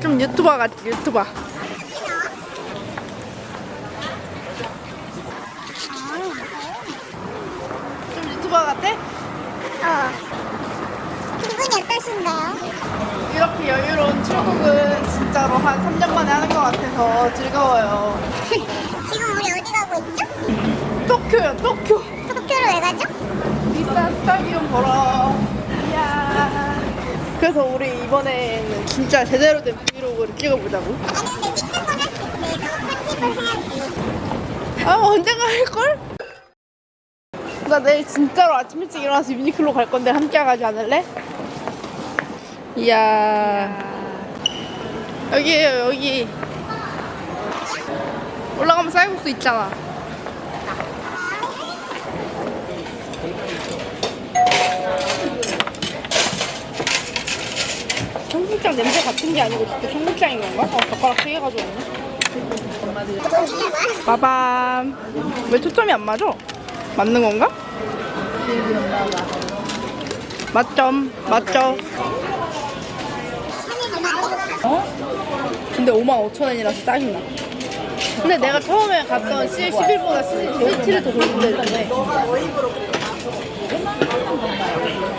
좀 유튜버 같지 유튜버. 좀 유튜버 같아? 어. 기분이 어떠신가요? 이렇게 여유로운 출국은 진짜로 한 3년 만에 하는 것 같아서 즐거워요. 지금 우리 어디 가고 있죠? 도쿄요, 도쿄. 도쿄로 왜 가죠? 비싼 스타디움 보러. 그래서 우리 이번에는 진짜 제대로 된브 이로그를 찍어보자고. 아니 근데 찍는 건 할 수 있는데 너 편집을 해야지. 아, 언젠가 할걸? 나 내일 진짜로 아침 일찍 일어나서 유니클로 갈 건데 함께 가지 않을래? 이야. 여기에요, 여기. 올라가면 쌀국수 있잖아. 청국장 냄새 같은 게 아니고 진짜 청국장인 건가? 어, 젓가락 세개 가져왔네. 빠밤. 왜 초점이 안 맞아? 맞는 건가? 맞점, 맞죠? 어? 근데 5만 5천 원이라서 짜증나. 근데 내가 처음에 갔던 C11보다 C17이 더 좋은데.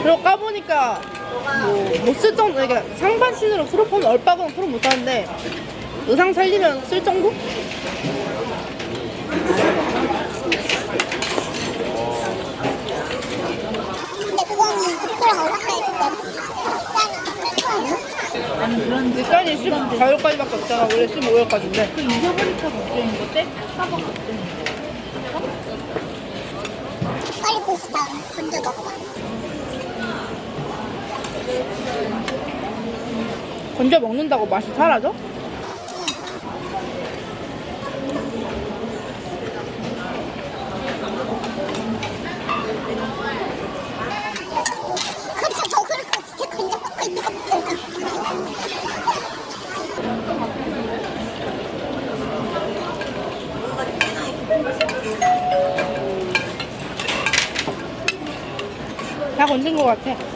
그리고 까보니까 뭐, 못 쓸 정도, 그러니까 상반 신으로 프로포는 얼빠고는 프로 못하는데 의상 살리면 쓸 정도? 근데 그거는 있을 때 아니 그런 시간이 14일까지밖에 없잖아. 원래 15일까지인데. 그 잊어버릴까 걱정인 거때 사고 걱정인 거. 빨리 보스다 건져 먹어봐. 건져 먹는다고 맛이 사라져? 다 건진 것 같아.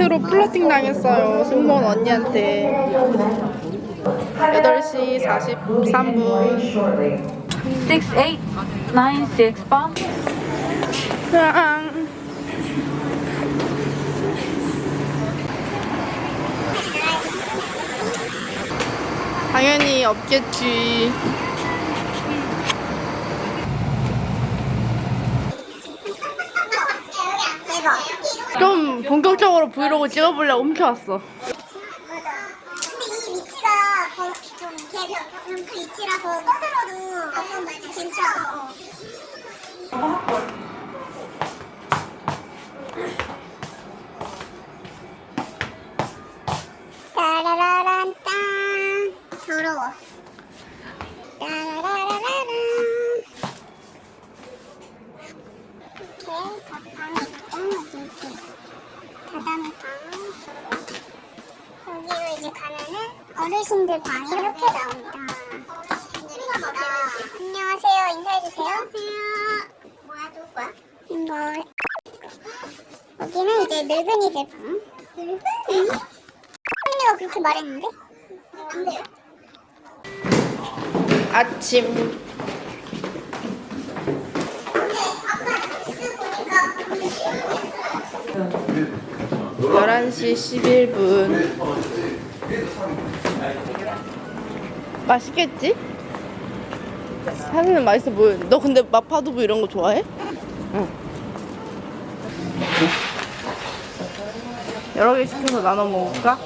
하트로 플러팅 당했어요. 승무원 언니한테. 8시 43분. Six eight nine six five. 으앙. 당연히 없겠지. 대박. 좀 본격적으로 브이로그 훔쳐왔어. 맞아. 근데 이 위치가 거- 좀 개벽 그 위치라서 떠들어도 한번 괜찮아. 따라라란 딴 더러워. 따라라라란 이렇게 밥방에 이렇게 다 거기로 이제 가면은 어르신들 방이 이렇게 나옵니다. 안녕하세요. 인사해주세요. 안녕하세요. 뭐 하는 거야? 뭐 여기는 이제 늙은이들 방. 늙은이? 언니가 그렇게 말했는데? 안돼 아침 근데 아까 뉴스 보니까 11시 11분 맛있겠지? 사진은 맛있어 보여 너 근데 마파두부 이런 거 좋아해? 응 여러 개 시켜서 나눠 먹을까?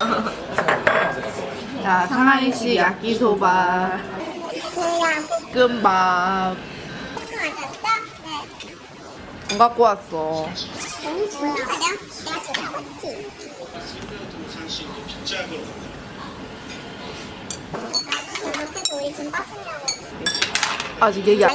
자, 상하이식 야끼소바 볶음밥 안 갖고 왔어. 아직 얘기 안.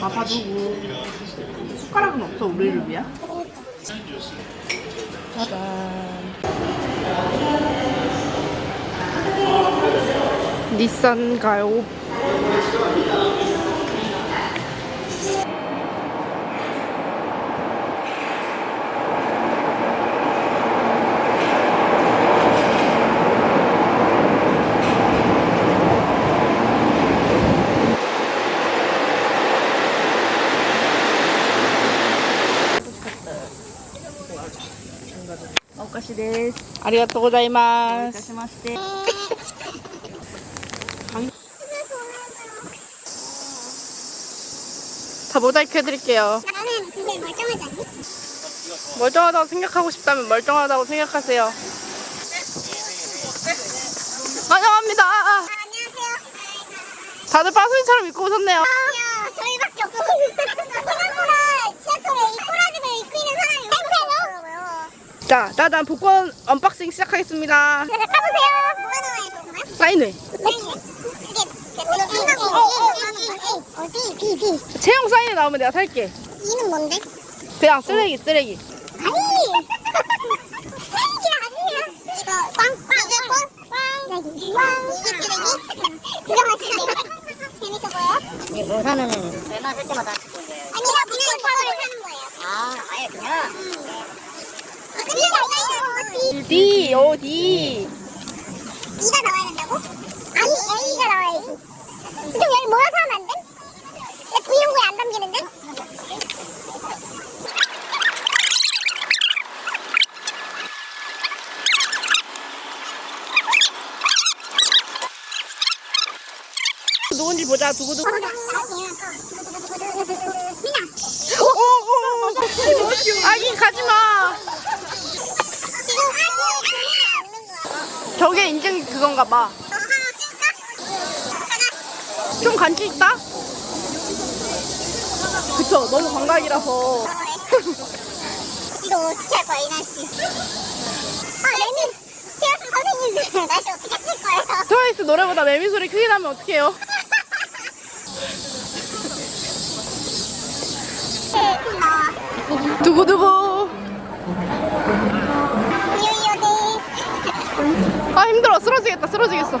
마파두부. 숟가락은 없어, 우리를 위한? 짜잔. 닛산 가요. 아리가또 고자이마스. しまして。 모자이크 해드릴게요. 나는 근데 멀쩡하지 않니? 멀쩡하다고 생각하고 싶다면 멀쩡하다고 생각하세요. 환영합니다. 아, 안녕하세요. 다들 빠순이처럼 입고 오셨네요. 아, 저희밖에 없어. 생각보다 지하철에 이 꼬라지를 입고 있는 사람이 많더라고요. 자, 짜잔 복권 언박싱 시작하겠습니다. 가보세요. 뭐가 나와요, 저거는? 사인회. 어디? B, B. 채용 사인회 나오면 내가 살게. 이는 뭔데? 그냥 쓰레기 쓰레기. 아니! 쓰레기가 아니야. 이거 빵, 빵, 이게 빵, 빵, 쓰레기. 빵, 이게 쓰레기? 맞아요. 재밌어 보여요? 이게 뭐 사면은 얼마 쓸 때마다 주는 거예요. 아니, 나 그냥 이거를 사는 거예요. 아, 아예 그냥 아, 근데 이거 D O D. E가 나와야 된다고? 아니 A가 나와야지 그럼 여기 모여서 하면 안 돼? 야, 브이로그에 안 담기는데? 누군지 보자. 두구두구. 미나 오, 오, 오. 아기 가지 마. 지금 거야 저게 인증 그건가 봐. 좀 간지 있다. 그쵸. 너무 광각이라서. 이거 어떻게 할 거야 이 날 씨 아 레민 제가 선생님들 날씨 어떻게 칠 거예요? 트와이스 노래보다 매미 소리 크게 나면 어떡해요? 유이어데 아 힘들어. 쓰러지겠다. 쓰러지겠어.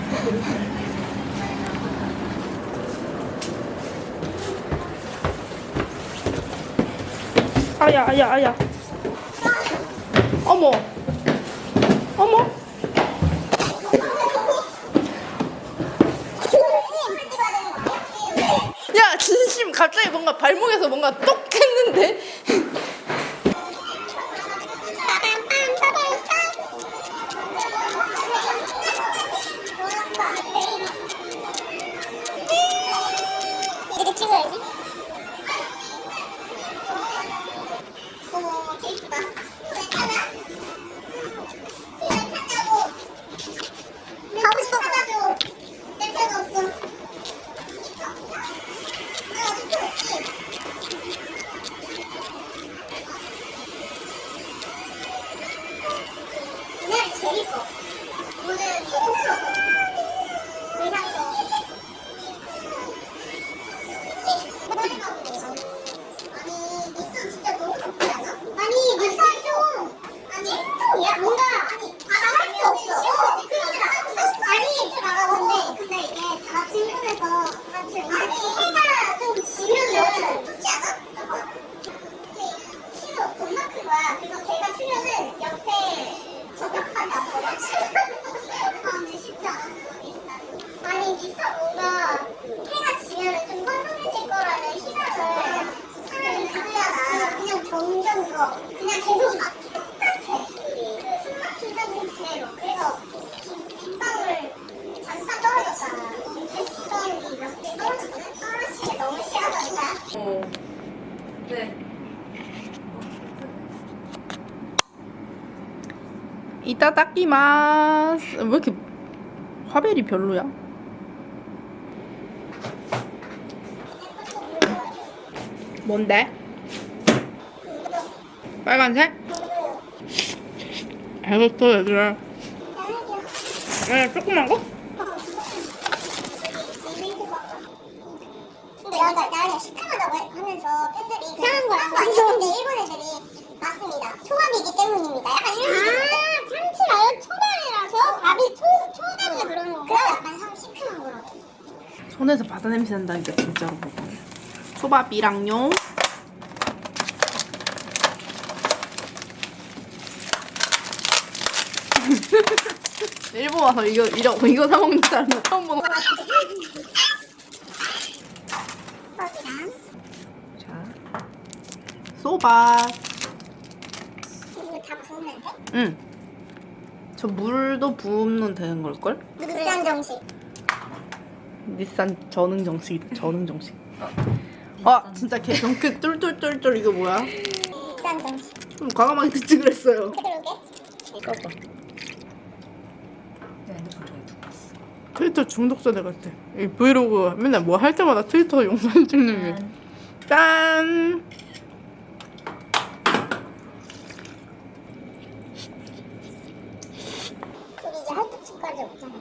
아야 아야 아야. 어머. 어머. 야 진심 갑자기 뭔가 발목에서 뭔가 똑 했는데 어. 네. 이따 닦기마스. 왜 이렇게 화벨이 별로야? 뭔데? 빨간색? 알겠어 얘들아. 네, 조그만 거? 근데 나가 나는 시큼하다고 하면서 팬들이 거야. 근데 일본 애들이 맞습니다. 초밥이기 때문입니다. 약간 이런 식으로. 아 참치가요? 초밥이라서 밥이 초 초밥이 그런 거. 그래 약간 참 시큼한 거라고. 손에서 바다 냄새 난다니까 진짜로. 초밥이랑요. 일본 와서 이거 이거 이거 사 먹는 사람 처음 보는. 초밥이랑 자, 소바. 이거 다 부으면 돼? 응. 저 물도 부으면 되는 걸걸? 늑산 정식. 닛산 전응 정식 전응 정식. 아 진짜 개 병크 뚫뚫뚫뚫 이거 뭐야? 늑산 정식. 좀 과감하게 듣지 그랬어요. 그러게. 까봐. 트위터 중독자들 같아. 이 브이로그 맨날 뭐 할 때마다 트위터 영상 찍는 게. 짠. 우리 이제 할토치까지 없잖아.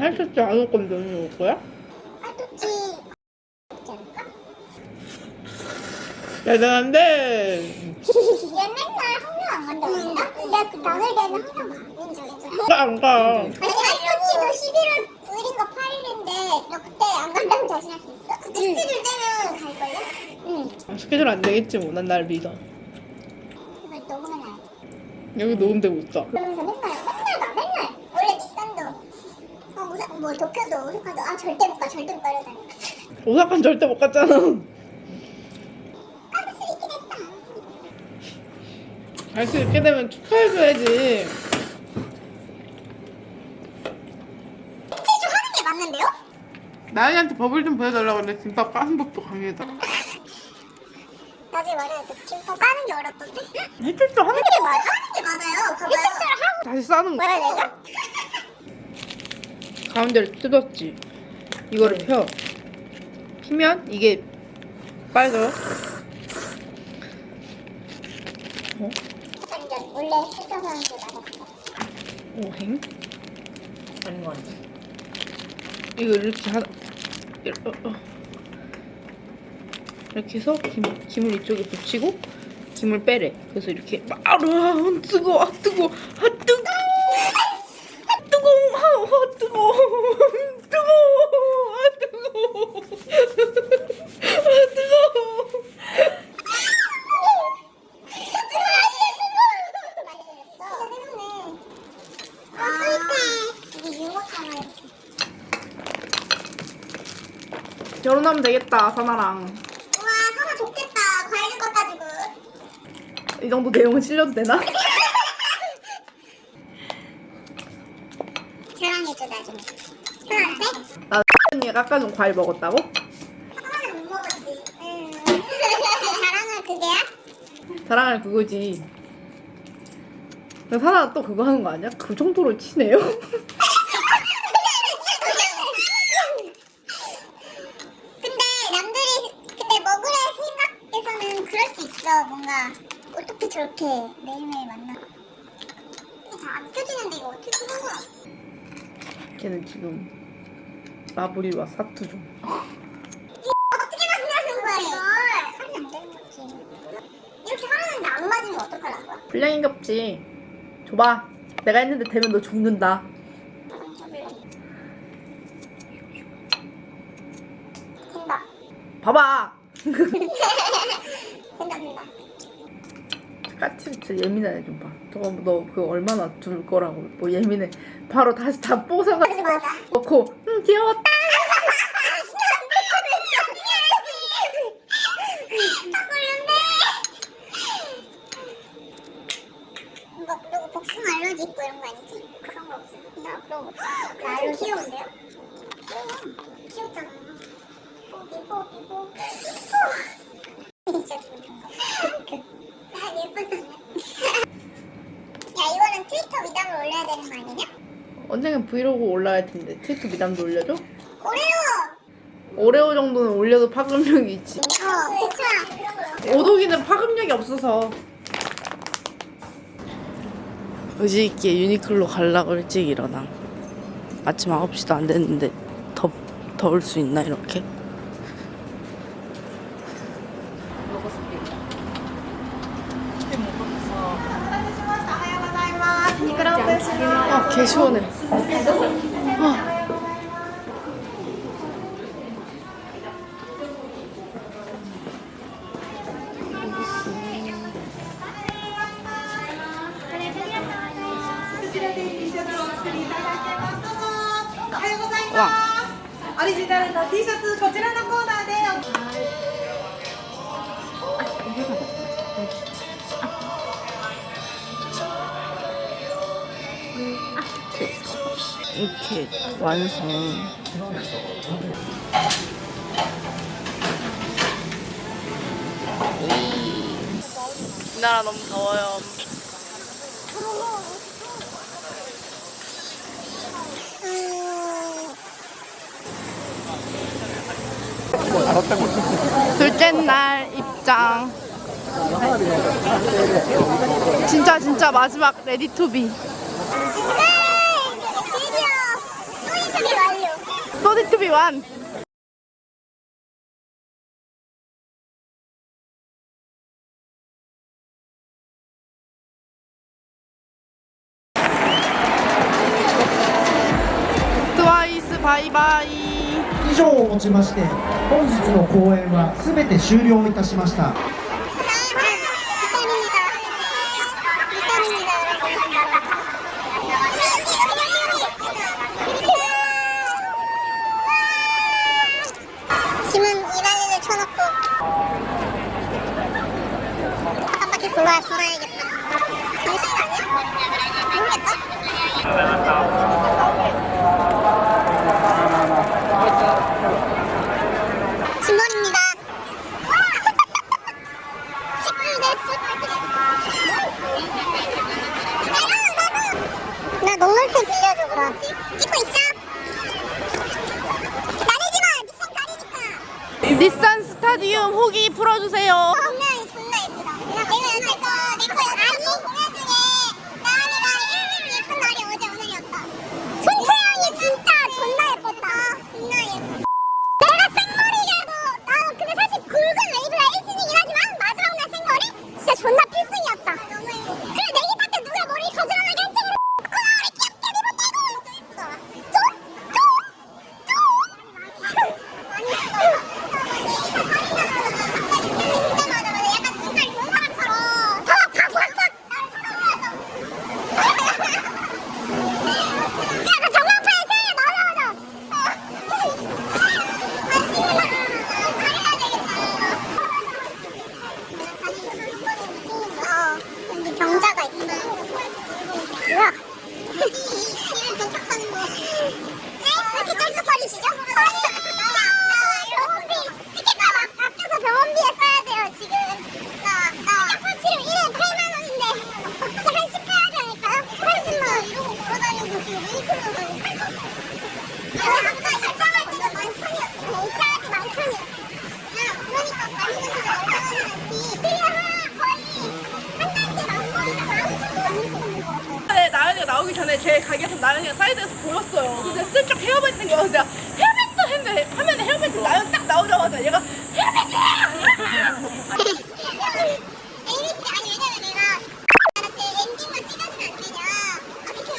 할수 안올 건데 오늘 올 거야? 대단한데. 얘 맨날 한명 안 간다고 했나? 내가 그 나눌 때는 항상 가는 줄 알았어. 안 가. 아니 할토치도 11월 9일인가 8일인데 너 그때 안 간다고 자신할 수 있어? 그때 스케줄 떼면 갈걸요? 응. 스케줄 안 되겠지 뭐. 난 날 믿어. 이걸 녹음해놔야 돼. 여기 녹음되고 있어. 그러면서 맨날 맨날 가 맨날. 원래 뒷산도 어, 오사, 뭐 도쿄도 오사카도 아 절대 못 가 절대 못가 이러다니. 오사카는 절대 못 갔잖아. 까불 수 있긴 했어. 갈 수 있게 되면 축하해줘야지. 치즈 하는 게 맞는데요? 나연이한테 버블 좀 보여달라고 그래. 김밥 까는 법도 강해다. 나중에 말해야 돼. 김밥 까는 게 어렵던데? 해줄 줄 하는 맞아? 하는 게 맞아요. 봐봐요. 다시 싸는 거. 말해야 되죠? 가운데를 뜯었지. 이거를 펴. 피면 이게 빨개요. 어? 원래 해서 하는 게 맞아. 오행? 아닌 거 같아. 이거 이렇게 하나. 이렇게, 어, 어. 이렇게 해서 김, 김을 이쪽에 붙이고 김을 빼래. 그래서 이렇게 막 아, 아 뜨거, 아 뜨거, 아, 아 뜨거, 뜨거, 아 뜨거, 아 뜨거. 되겠다 사나랑. 우와 사나 좋겠다 과일 좀 깎아주고 이 정도 내용은 실려도 되나? 사랑해줘 나중에 사나한테? 나 언니가 깎아준 과일 먹었다고? 사나는 못 먹었지 응 자랑은 그게야? 자랑할 그거지. 근데 사나가 또 그거 하는 거 아니야? 그 정도로 치네요? 근데 남들이 근데 먹으려 생각해서는 그럴 수 있어 뭔가 저렇게 매일매일 만나 이게 다안 켜지는데 이거 어떻게 켜는 거야? 걔는 지금 마블이와 사투 중. 어떻게 만나는 거야 이걸 살이 안 되는 거지 이렇게 하라는데 안 맞으면 어떡하라는 거야? 없지. 줘봐. 내가 했는데 되면 너 죽는다. 된다 봐봐. 된다 된다 까치 진짜 예민하네 좀 봐. 저거 너 그거 얼마나 줄 거라고. 뭐 예민해. 바로 다시 다 뽀사가 넣고 음 귀여웠다. 뭐 복숭아 알러지 있고 이런 거 아니지? 그런 거 없어. 나 그런 거. 나 알러지 귀여운데요? 귀엽잖아. 뽀삐 뽀삐 뽀삐. 진짜 아 예쁘다. 야 이거는 트위터 미담을 올려야 되는 거 아니냐? 언젠간 브이로그 올라갈 텐데 트위터 미담도 올려줘? 오레오. 오레오 정도는 올려도 파급력이 있지. 어, 그쵸. 오독이는 파급력이 없어서. 의지 있게 유니클로 가려고 일찍 일어나. 아침 9시도 안 됐는데 더 더울 수 있나 이렇게? 化粧ね。あ。オリジナルの T シャツこちらのコーナーで 이렇게 완성. 이 나라 너무 더워요. 둘째 날 입장. 진짜 진짜 마지막 레디 투비. Not it to be one. Twice, bye bye. 以上をもちまして本日の公演は全て終了いたしました。 한 바퀴 돌아 빌려줘 그럼 스타디움 후기 풀어주세요. 정면이 존나 예쁘다 내가 내가 연습거 내거 아니 공연 중에 나은이가 일일 예쁜 날이 어제 오늘이었다 손채영이 진짜 존나 예뻤다 존나 예뻐 내가 생머리냐고 나 근데 사실 굵은 웨이브가 1순위긴 하지만 마지막 날 생머리 진짜 존나 필승이었다 그래 내기 탓때 누가 머리 거지런하게 한쪽으로 코너를 귀엽게 밀어떼고 예쁘다 좀? 좀? 좀? 아니 약간 눈깔 좋은 사람처럼 팍팍팍팍 나를 쳐다보면서 야, 나 정강파에 새 나오자마자. 어, 여기 병자가 있어. 뭐야? 이름 도착하는 거. 네? 왜 이렇게 쩔뚝거리시죠? 아니, 나 병원비. 티켓 값 아껴서 병원비에 써야 돼요, 지금. 나, 나. 티켓 파츠를 1회 8만 원인데. 어떻게 한 10회 하지 않을까요? 80만 원 이러고 걸어다니고 지금 유니클로 다니고. 아까 입장할 때가 만천이었어. 입장할 때 만천이었어. 그러니까 다니는 사람 얼마나 많지. 그냥 거의 한 달째 망설이다 만천 원 네, 나연이가 나오기 전에 제 가게에서 나연이가 사이드에서 보였어요. 근데 슬쩍 헤어밴드 생겨서 내가 헤어밴드 했는데 화면에 헤어밴드 나연 딱 나오자마자 얘가 헤어밴드! ABT 아니 왜냐면 내가 나한테 엔딩만 찍어주면 안 되냐 아 그냥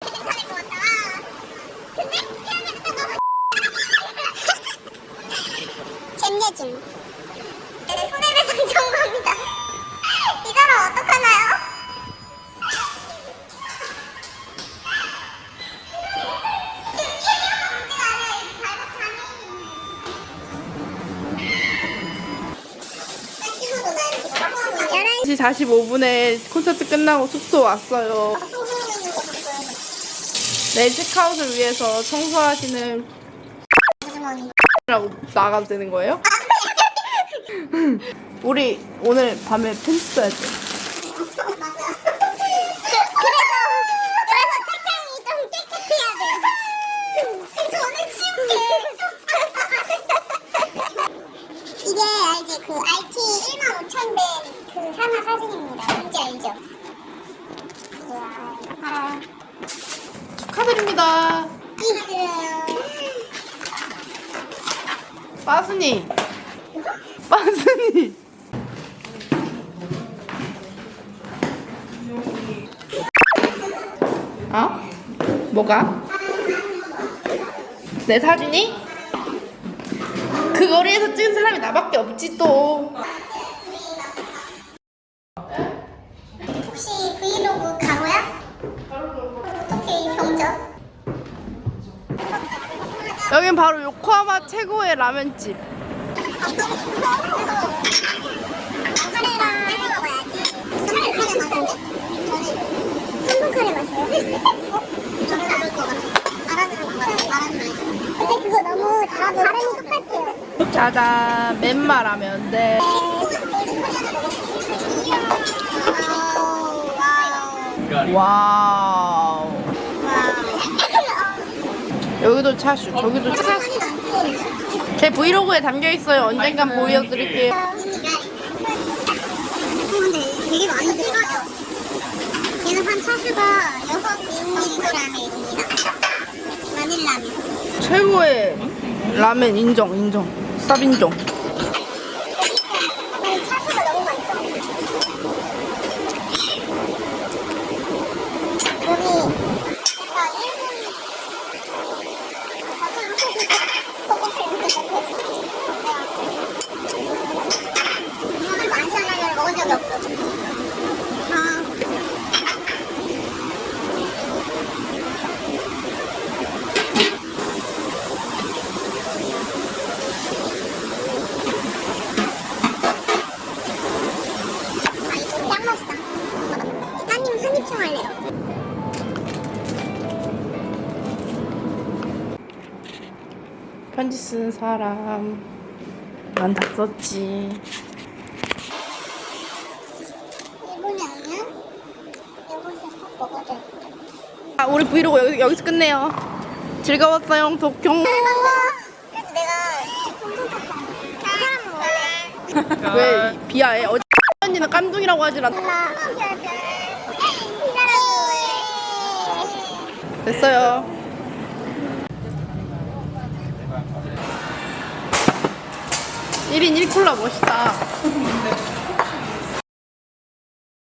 괜찮을 것 같다 근데 헤어밴드 딱 너무 잼예준 네, 손해배상 청구합니다 이 사람 어떡하나요? 1시 45분에 콘서트 끝나고 숙소 왔어요. 내일 체크아웃을 위해서 청소하시는 라고 나가도 되는 거예요? 우리 오늘 밤에 펜스 써야 돼. 그, 알지 그 RT 1만 5천 된그 산화 사진입니다. 뭔지 알죠? 이야, 알아요. 축하드립니다. 축하드려요. 빠순이. 빠순이. 뭐가? 내 사진이? 그 거리에서 찍은 사람이 나밖에 없지 또. 혹시 브이로그 가로야? 어떻게 병적? 여긴 바로 요코하마 최고의 라면집. 카레랑 먹어야지. 저는 카레 맛이에요. 저는 먹을 거 같아. 알아들은 거 말하는 거 근데 그거 너무 다 발음이 똑같아요. 짜잔, 맨말 라면. 네. 와우. 와우. 와우. 여기도 차슈, 저기도 차슈. 제 브이로그에 담겨 있어요. 언젠간 보여드릴게요. 되게 많이 들어가요. 얘는 한 차수가 6mg입니다. 마닐라면. 최고의 라멘 인정, 인정. 쌉인정. 아니, 차수가 너무 많죠? 여기, 약간 일본, 이거는 만찬을 먹은 적이 없어. 아. 아, 이거 짱 맛있다. 따님 한입충 할래요. 편지 쓰는 사람. 난 다 썼지. 일본에 오면 이곳에서 먹어줘. 아, 우리 브이로그 여기, 여기서 끝내요. 즐거웠어요, 독경. 그래서 내가 동전 탔다. 그 사람은 원래 왜 비하해? 어제 언니는 깜둥이라고 하질 않. 몰라. 이 사람은 됐어요. 일인 1콜라 멋있다.